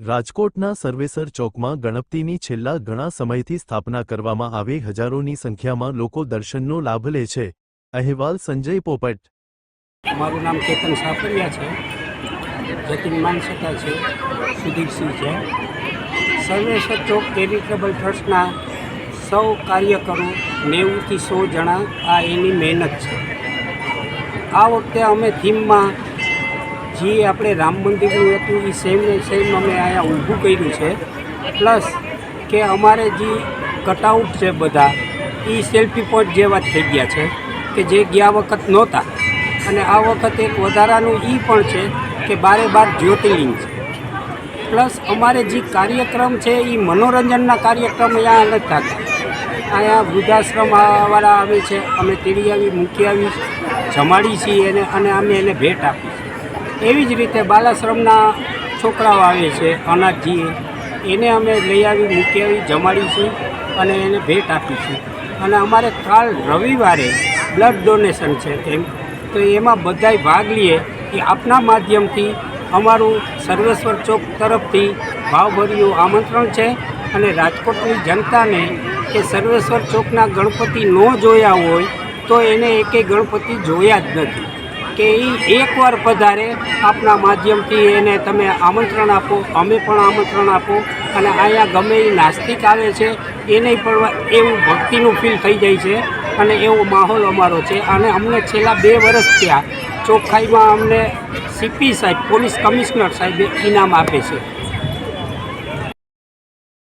રાજકોટના સર્વેસર ચોકમાં ગણપતિની છેલ્લા ઘણા સમયથી સ્થાપના કરવામાં આવી. હજારોની સંખ્યામાં લોકો દર્શનનો લાભ લે છે. અહેવાલ સંજય પોપટ. મારું નામ કેતન સાફરિયા છે. જતીન માનસતા છે. સુધીરસિંહ છે. સર્વેસર ચોક ચેરિટેબલ ટ્રસ્ટના સૌ કાર્યકરો નેવુંથી સો જણા આ એની મહેનત છે. આ વખતે અમે થીમમાં જે આપણે રામ મંદિરનું હતું, એ સેમ ને સેમ અમે અહીંયા ઊભું કર્યું છે. પ્લસ કે અમારે જે કટઆઉટ છે બધા, એ સેલ્ફી પોઈન્ટ જેવા જ થઈ ગયા છે, કે જે ગયા વખત નહોતા. અને આ વખત એક વધારાનું એ પણ છે કે બારે બાર જ્યોતિર્લિંગ છે. પ્લસ અમારે જે કાર્યક્રમ છે, એ મનોરંજનના કાર્યક્રમ અહીંયા અલગ થતા. અહીંયા વૃદ્ધાશ્રમવાળા આવે છે, અમે તેડી આવી, મૂકી આવી, જમાડી છીએ એને અને અમે એને ભેટ આપી એવી જ રીતે બાલાશ્રમના છોકરાઓ આવે છે અનાથજીએ એને અમે લઈ આવી, મૂકી આવી, જમાડી છીએ અને એને ભેટ આપી છે. અને અમારે કાલ રવિવારે બ્લડ ડોનેશન છે એમ તો એમાં બધાય ભાગ લઈએ કે આપના માધ્યમથી અમારું સર્વેશ્વર ચોક તરફથી ભાવભર્યું આમંત્રણ છે અને રાજકોટની જનતાને કે સર્વેશ્વર ચોકના ગણપતિ ન જોયા હોય તો એને એકે ગણપતિ જોયા જ નથી. કે એ એકવાર પધારે આપના માધ્યમથી એને તમે આમંત્રણ આપો, અમે પણ આમંત્રણ આપો અને અહીંયા ગમે એ નાસ્તિક આવે છે, એને પણ એવું ભક્તિનું ફીલ થઈ જાય છે અને એવો માહોલ અમારો છે. અને અમને છેલ્લા બે વર્ષ થયા ચોખ્ખાઈમાં અમને સીપી સાહેબ, પોલીસ કમિશનર સાહેબે ઇનામ આપે છે.